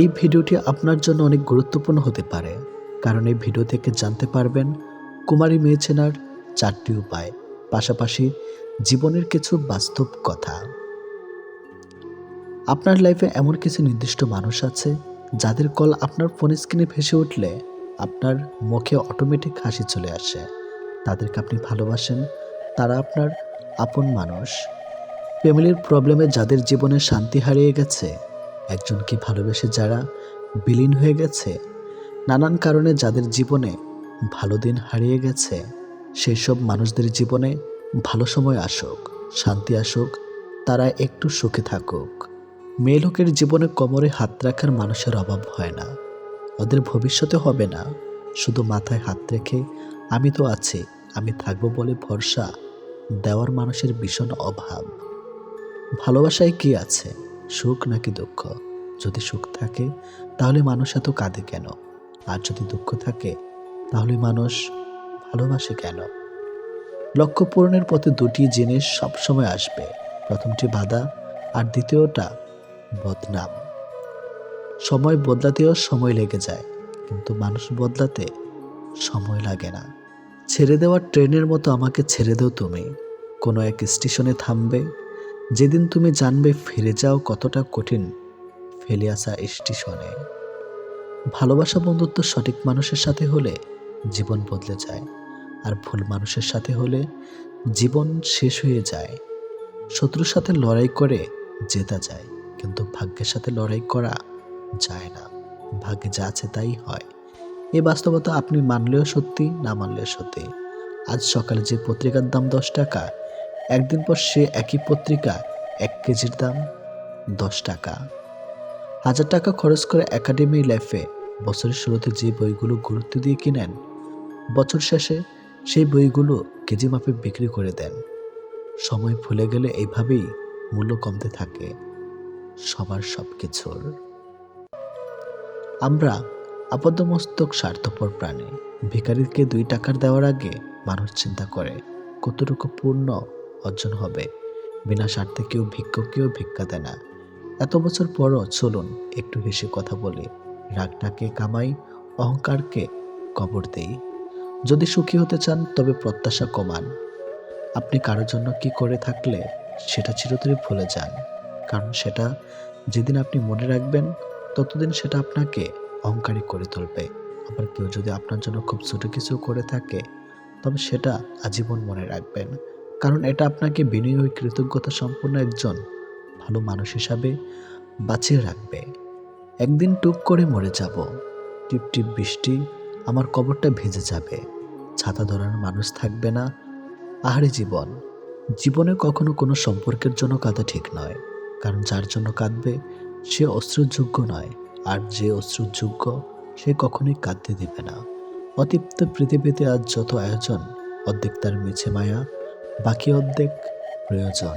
এই ভিডিওটি আপনার জন্য অনেক গুরুত্বপূর্ণ হতে পারে, কারণ এই ভিডিও থেকে জানতে পারবেন কুমারী মেয়ে চেনার চারটি উপায়, পাশাপাশি জীবনের কিছু বাস্তব কথা। আপনার লাইফে এমন কিছু নির্দিষ্ট মানুষ আছে, যাদের কল আপনার ফোন স্ক্রিনে ভেসে উঠলে আপনার মুখে অটোমেটিক হাসি চলে আসে। তাদেরকে আপনি ভালোবাসেন, তারা আপনার আপন মানুষ। ফ্যামিলির প্রবলেমে যাদের জীবনে শান্তি হারিয়ে গেছে একজনকে ভালোবেসে যারা বিলীন হয়ে গেছে, নানান কারণে যাদের জীবনে ভালো দিন হারিয়ে গেছে সেই সব মানুষদের জীবনে ভালো সময় আসুক, শান্তি আসুক, তারা একটু সুখে থাকুক। মেয়ে লোকের জীবনে কোমরে হাত রাখার মানুষের অভাব হয় না। ওদের ভবিষ্যতে হবে না। শুধু মাথায় হাত রেখে, আমি তো আছি, আমি থাকব বলে ভরসা দেওয়ার মানুষের ভীষণ অভাব। ভালোবাসায় কি আছে? সুখ নাকি দুঃখ? যদি সুখ থাকে, তাহলে মানুষ এত কাঁদে কেন? আর যদি দুঃখ থাকে, তাহলে মানুষ ভালোবাসে কেন? লক্ষ্য পূরণের পথে দুটি জিনিস সবসময় আসবে। প্রথমটি বাধা, আর দ্বিতীয়টা বদনাম। সময় বদলাতেও সময় লেগে যায়, কিন্তু মানুষ বদলাতে সময় লাগে না। ছেড়ে দেওয়া ট্রেনের মতো আমাকে ছেড়ে দাও তুমি। কোনো এক স্টেশনে থামবে যেদিন তুমি জানবে ফিরে যাও কতটা কঠিন, ফেলে আসা স্টেশনে ভালোবাসা বন্ধুত্ব সঠিক মানুষের সাথে হলে জীবন বদলে যায়, আর ভুল মানুষের সাথে হলে জীবন শেষ হয়ে যায়। শত্রুর সাথে লড়াই করে জেতা যায়, কিন্তু ভাগ্যের সাথে লড়াই করা যায় না। ভাগ্যে যা আছে তাই হয়। এই বাস্তবতা আপনি মানলেও সত্যি, না মানলেও সত্যি। আজ সকালে যে পত্রিকার দাম দশ টাকা একদিন পর সে একই পত্রিকা এক কেজির দাম দশ টাকা। হাজার টাকা খরচ করে একাডেমি লাইফে বছরের শুরুতে যে বইগুলো গুরুত্ব দিয়ে কিনেন, বছর শেষে সেই বইগুলো কেজি মাপে বিক্রি করে দেন। সময় ভুলে গেলে এইভাবেই মূল্য কমতে থাকে সবার সব কিছুর আমরা আপাদমস্তক স্বার্থপর প্রাণী, ভিখারিকে দুই টাকার দেওয়ার আগে মানুষ চিন্তা করে কতটুকু পূর্ণ অর্জন হবে। বিনা স্বার্থে কেউ ভিক্ষুকেও ভিক্ষা দেয় না। এত বছর পরও চলুন একটু হেসে কথা বলি। রাগটাকে কামাই, অহংকারকে কবর দেই। যদি সুখী হতে চান, তবে প্রত্যাশা কমান। আপনি কারোর জন্য কি করে থাকলে সেটা চিরতরে ভুলে যান। কারণ সেটা যেদিন আপনি মনে রাখবেন, ততদিন সেটা আপনাকে অহংকারী করে তুলবে। আবার কেউ যদি আপনার জন্য খুব ছোট কিছু করে থাকে, তবে সেটা আজীবন মনে রাখবেন। কারণ এটা আপনাকে বিনয়ী কৃতজ্ঞতা সম্পন্ন একজন ভালো মানুষ হিসাবে বাঁচিয়ে রাখবে। একদিন টুক করে মরে যাব। টিপ টিপ বৃষ্টি আমার কবরটা ভেজে যাবে। ছাতা ধরার মানুষ থাকবে না। আহারে জীবন। জীবনে কখনো কোনো সম্পর্কের জন্য কাঁদা ঠিক নয়। কারণ যার জন্য কাঁদবে, সে অশ্রুযোগ্য নয়। আর যে অশ্রুযোগ্য সে কখনোই কাঁদতে দিবে না। অতিপ্ত পৃথিবীতে আজ যত আয়োজন, অর্ধেক তার মিছে মায়া বাকি অর্ধেক প্রয়োজন।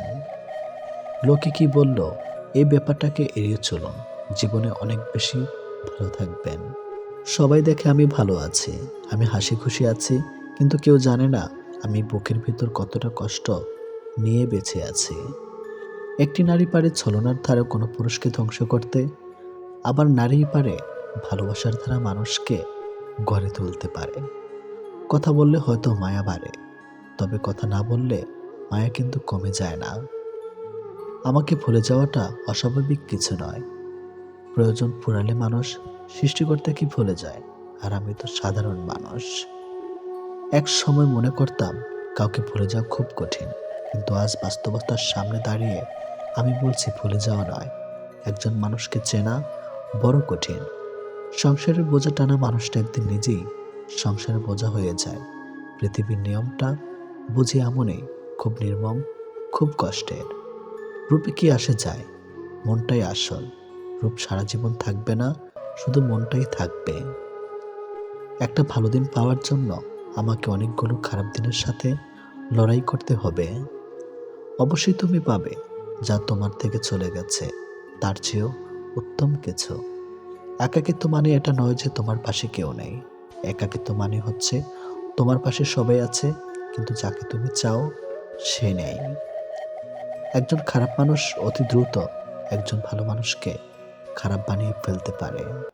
লোকে কি বলল এই ব্যাপারটাকে এড়িয়ে চলুন, জীবনে অনেক বেশি ভালো থাকবেন। সবাই দেখে আমি ভালো আছি, আমি হাসি খুশি আছি, কিন্তু কেউ জানে না আমি বুকের ভিতর কতটা কষ্ট নিয়ে বেঁচে আছি। একটি নারী পারে ছলনার ধারা কোনো পুরুষকে ধ্বংস করতে, আবার নারী পারে ভালোবাসার ধারা মানুষকে গড়ে তুলতে পারে। কথা বললে হয়তো মায়া বাড়ে। তবে কথা না বললে মায়া কিন্তু কমে যায় না। আমাকে ভুলে যাওয়াটা অস্বাভাবিক কিছু নয়। প্রয়োজন ফুরালে মানুষ সৃষ্টিকর্তা কি ভুলে যায়, আর আমি তো সাধারণ মানুষ। এক সময় মনে করতাম কাউকে ভুলে যাওয়া খুব কঠিন, কিন্তু আজ বাস্তবতার সামনে দাঁড়িয়ে আমি বলছি ভুলে যাওয়া নয়। একজন মানুষকে চেনা বড় কঠিন। সংসারের বোঝা টানা মানুষটা একদিন নিজেই সংসারের বোঝা হয়ে যায়। পৃথিবীর নিয়মটা বুঝি এমনই খুব নির্মম, খুব কষ্টের। রূপে কি আসে যায়? মনটাই আসল। রূপ সারা জীবন থাকবে না, শুধু মনটাই থাকবে। একটা ভালো দিন পাওয়ার জন্য আমাকে অনেকগুলো খারাপ দিনের সাথে লড়াই করতে হবে। অবশ্যই তুমি পাবে যা তোমার থেকে চলে গেছে। তার চেয়েও উত্তম কিছু। একাকিত্ব মানে এটা নয় যে তোমার পাশে কেউ নেই। একাকিত্ব মানে হচ্ছে তোমার পাশে সবাই আছে কিন্তু যাকে তুমি চাও, সে নেই। একজন খারাপ মানুষ অতি দ্রুত একজন ভালো মানুষকে খারাপ বানিয়ে ফেলতে পারে।